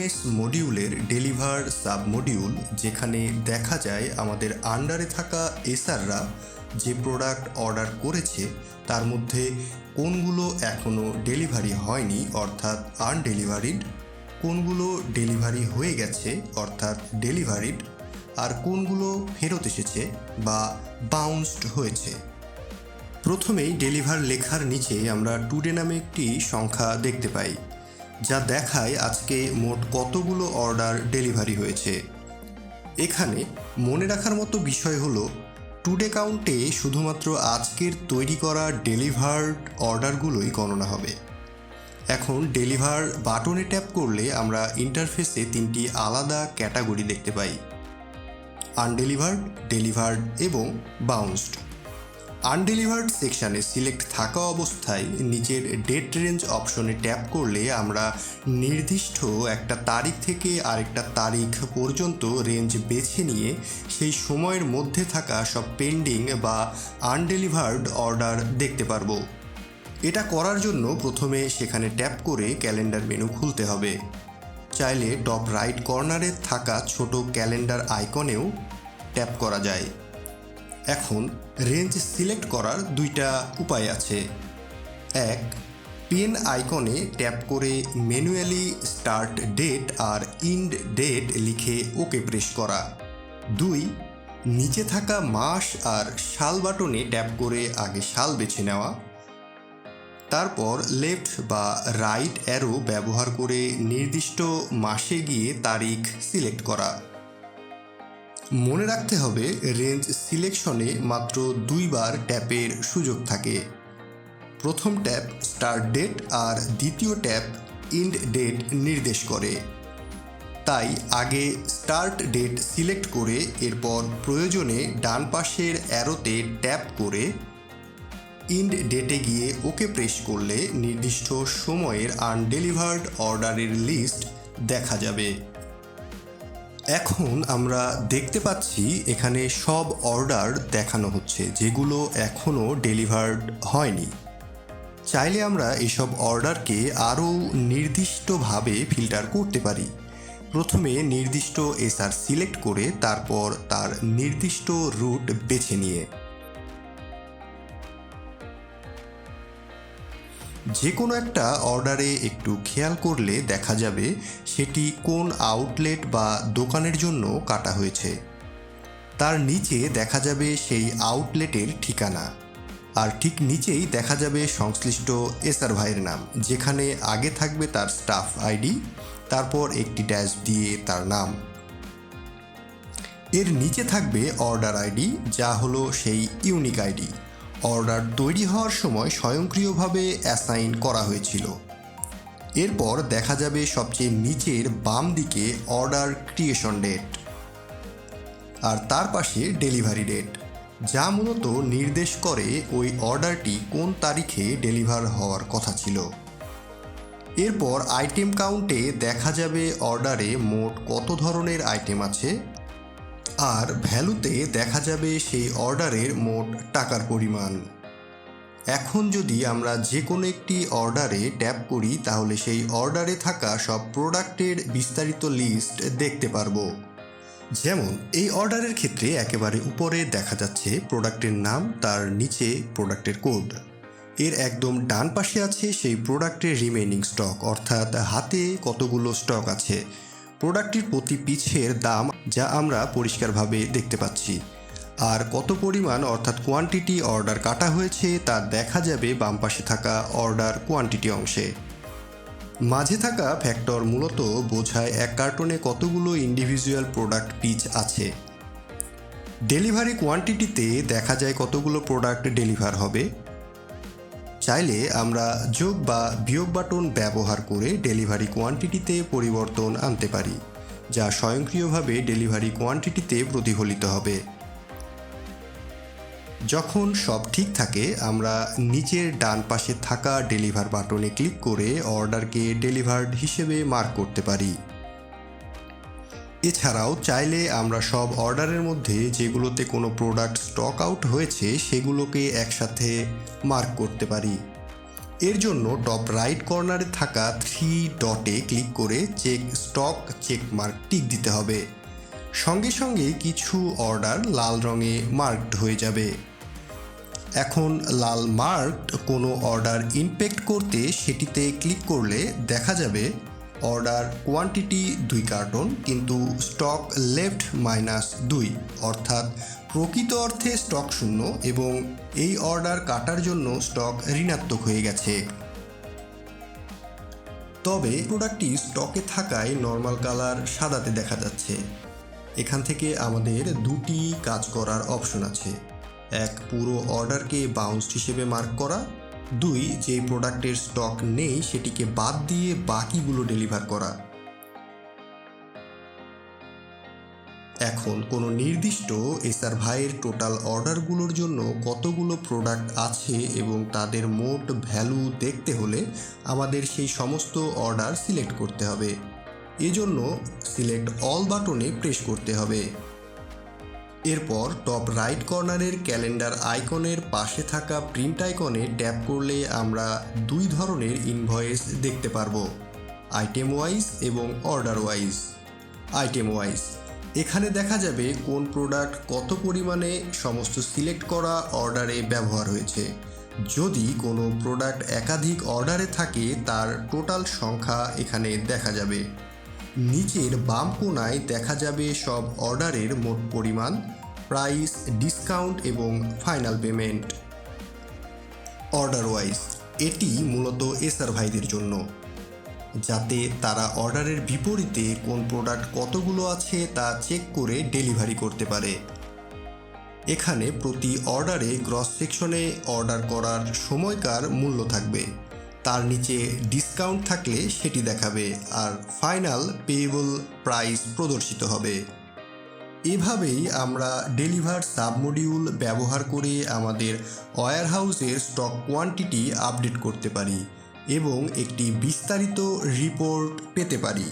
DMS মডিউলের deliver sub module যেখানে দেখা যায় আমাদের আন্ডারে থাকা এসআররা যে প্রোডাক্ট অর্ডার করেছে, তার মধ্যে কোনগুলো এখনও ডেলিভারি হয়নি, অর্থাৎ আনডেলিভারিড কোনগুলো ডেলিভারি হয়ে গেছে, অর্থাৎ ডেলিভারিড আর কোনগুলো ফেরত এসেছে বা বাউন্সড হয়েছে। প্রথমেই ডেলিভার লেখার নিচে আমরা টুডে নামে একটি সংখ্যা দেখতে পাই। যা দেখায় আজকে মোট কতগুলো অর্ডার ডেলিভারি হয়েছে। এখানে মনে রাখার মতো বিষয় হলো, টুডে কাউন্টে শুধুমাত্র আজকের তৈরি করা ডেলিভার্ড অর্ডারগুলোই গণনা হবে। এখন ডেলিভার বাটনে ট্যাপ করলে আমরা ইন্টারফেসে তিনটি আলাদা ক্যাটাগরি দেখতে পাই। আনডেলিভার্ড, ডেলিভার্ড এবং বাউন্সড। আনডেলিভার্ড সেকশানে সিলেক্ট থাকা অবস্থায় নিচের ডেট রেঞ্জ অপশনে ট্যাপ করলে আমরা নির্দিষ্ট একটা তারিখ থেকে আরেকটা তারিখ পর্যন্ত রেঞ্জ বেছে নিয়ে সেই সময়ের মধ্যে থাকা সব পেন্ডিং বা আনডেলিভার্ড অর্ডার দেখতে পারব। এটা করার জন্য প্রথমে সেখানে ট্যাপ করে ক্যালেন্ডার মেনু খুলতে হবে। চাইলে টপ রাইট কর্নারে থাকা ছোট ক্যালেন্ডার আইকনেও ট্যাপ করা যায়। এখন রেঞ্জ সিলেক্ট করার দুইটা উপায় আছে। এক পেন আইকনে ট্যাপ করে ম্যানুয়ালি স্টার্ট ডেট আর ইন্ড ডেট লিখে ওকে প্রেস করা। দুই, নিচে থাকা মাস আর সাল বাটনে ট্যাপ করে আগে সাল বেছে নেওয়া। তারপর লেফট বা রাইট অ্যারো ব্যবহার করে নির্দিষ্ট মাসে গিয়ে তারিখ সিলেক্ট করা। মনে রাখতে হবে রেঞ্জ সিলেকশনে মাত্র দুইবার ট্যাপের সুযোগ থাকে। প্রথম ট্যাপ স্টার্ট ডেট আর দ্বিতীয় ট্যাপ ইন্ড ডেট নির্দেশ করে। তাই আগে স্টার্ট ডেট সিলেক্ট করে এরপর প্রয়োজনে ডান পাশের অ্যারোতে ট্যাপ করে ইন্ড ডেটে গিয়ে ওকে প্রেস করলে নির্দিষ্ট সময়ের আনডেলিভার্ড অর্ডারের লিস্ট দেখা যাবে। এখন আমরা দেখতে পাচ্ছি এখানে সব অর্ডার দেখানো হচ্ছে, যেগুলো এখনও ডেলিভার্ড হয়নি। চাইলে আমরা এসব অর্ডারকে আরও নির্দিষ্টভাবে ফিল্টার করতে পারি। প্রথমে নির্দিষ্ট এসআর সিলেক্ট করে তারপর তার নির্দিষ্ট রুট বেছে নিয়ে। যে কোনো একটা অর্ডারে একটু খেয়াল করলে দেখা যাবে সেটি কোন আউটলেট বা দোকানের জন্য কাটা হয়েছে। তার নিচে দেখা যাবে সেই আউটলেটের ঠিকানা। আর ঠিক নিচেই দেখা যাবে সংশ্লিষ্ট এসআর ভাইয়ের নাম, যেখানে আগে থাকবে তার স্টাফ আইডি, তারপর একটি ড্যাশ দিয়ে তার নাম। এর নিচে থাকবে অর্ডার আইডি, যা হলো সেই ইউনিক আইডি। অর্ডার তৈরি হওয়ার সময় স্বয়ংক্রিয়ভাবে অ্যাসাইন করা হয়েছিল। এরপর দেখা যাবে সবচেয়ে নিচের বাম দিকে অর্ডার ক্রিয়েশন ডেট আর তার পাশে ডেলিভারি ডেট। যা মূলত নির্দেশ করে ওই অর্ডারটি কোন তারিখে ডেলিভার হওয়ার কথা ছিল। এরপর আইটেম কাউন্টে দেখা যাবে অর্ডারে মোট কত ধরনের আইটেম আছে আর ভ্যালুতে দেখা যাবে সেই অর্ডারের মোট টাকার পরিমাণ। এখন যদি আমরা যে কোনো একটি অর্ডারে ট্যাপ করি, তাহলে সেই অর্ডারে থাকা সব প্রোডাক্টের বিস্তারিত লিস্ট দেখতে পারব। যেমন, এই অর্ডারের ক্ষেত্রে একেবারে উপরে দেখা যাচ্ছে প্রোডাক্টের নাম, তার নিচে প্রোডাক্টের কোড। এর একদম ডান পাশে আছে সেই প্রোডাক্টের রিমেনিং স্টক, অর্থাৎ হাতে কতগুলো স্টক আছে। প্রোডাক্টটির প্রতি পিছের দাম যা আমরা পরিষ্কারভাবে দেখতে পাচ্ছি। আর কত পরিমাণ অর্থাৎ কোয়ান্টিটি অর্ডার কাটা হয়েছে তা দেখা যাবে বাম পাশে থাকা অর্ডার কোয়ান্টিটি অংশে। মাঝে থাকা ফ্যাক্টর মূলত বোঝায় এক কার্টনে কতগুলো ইন্ডিভিজুয়াল প্রোডাক্ট পিচ আছে। ডেলিভারি কোয়ান্টিটিতে দেখা যায় কতগুলো প্রোডাক্ট ডেলিভার হবে। চাইলে আমরা যোগ বা বিয়োগ বাটন ব্যবহার করে ডেলিভারি কোয়ান্টিটিতে পরিবর্তন আনতে পারি, যা স্বয়ংক্রিয়ভাবে ডেলিভারি কোয়ান্টিটিতে প্রতিফলিত হবে। যখন সব ঠিক থাকে, আমরা নিচের ডান পাশে থাকা ডেলিভার বাটনে ক্লিক করে অর্ডারকে ডেলিভার্ড হিসেবে মার্ক করতে পারি। এছাড়াও চাইলে আমরা সব অর্ডারের মধ্যে যেগুলোতে কোনো প্রোডাক্ট স্টক আউট হয়েছে সেগুলোকে একসাথে মার্ক করতে পারি। এর জন্য টপ রাইট কর্নারে থাকা থ্রি ডটে ক্লিক করে check stock check mark tick দিতে হবে। সঙ্গে সঙ্গে কিছু অর্ডার লাল রঙে মার্কড হয়ে যাবে। এখন লাল মার্কড কোনো অর্ডার ইনপেক্ট করতে সেটিতে ক্লিক করলে দেখা যাবে অর্ডার কোয়ান্টিটি দুই কার্টন, কিন্তু স্টক লেফট মাইনাস দুই। অর্থাৎ প্রকৃত অর্থে স্টক শূন্য এবং এই অর্ডার কাটার জন্য স্টক ঋণাত্মক হয়ে গেছে। তবে প্রোডাক্টটি স্টকে থাকায় নর্মাল কালার সাদাতে দেখা যাচ্ছে। এখান থেকে আমাদের দুটি কাজ করার অপশন আছে। এক, পুরো অর্ডারকে বাউন্সড হিসেবে মার্ক করা। দুই, যে প্রোডাক্টের স্টক নেই, সেটিকে বাদ দিয়ে বাকিগুলো ডেলিভার করা। এখন কোনো নির্দিষ্ট এসআর ভাইয়ের টোটাল অর্ডারগুলোর জন্য কতগুলো প্রোডাক্ট আছে এবং তাদের মোট ভ্যালু দেখতে হলে আমাদের সেই সমস্ত অর্ডার সিলেক্ট করতে হবে। এজন্য সিলেক্ট অল বাটনে প্রেস করতে হবে। এরপর টপ রাইট কর্নারের ক্যালেন্ডার আইকনের পাশে থাকা প্রিন্ট আইকনে ট্যাপ করলে আমরা দুই ধরনের ইনভয়েস দেখতে পারব আইটেম ওয়াইজ এবং অর্ডার ওয়াইজ আইটেম ওয়াইজ এখানে দেখা যাবে কোন প্রোডাক্ট কত পরিমাণে সমস্ত সিলেক্ট করা অর্ডারে ব্যবহার হয়েছে। যদি কোনো প্রোডাক্ট একাধিক অর্ডারে থাকে, তার টোটাল সংখ্যা এখানে দেখা যাবে। নিচের বাম কোণায় দেখা যাবে সব অর্ডারের মোট পরিমাণ, প্রাইস, ডিসকাউন্ট এবং ফাইনাল পেমেন্ট। অর্ডার ওয়াইজ এটি মূলত এসআর ভাইদের জন্য। যাতে তারা অর্ডারের বিপরীতে কোন প্রোডাক্ট কতগুলো আছে তা চেক করে ডেলিভারি করতে পারে। এখানে প্রতি অর্ডারে গ্রস সেকশনে অর্ডার করার সময়কার মূল্য থাকবে। তার নিচে ডিসকাউন্ট থাকলে সেটি দেখাবে আর ফাইনাল পেয়েবল প্রাইস প্রদর্শিত হবে। এভাবেই আমরা ডেলিভার সাবমডিউল ব্যবহার করে আমাদের ওয়্যার হাউসের স্টক কোয়ান্টিটি আপডেট করতে পারি এবং একটি বিস্তারিত রিপোর্ট পেতে পারি।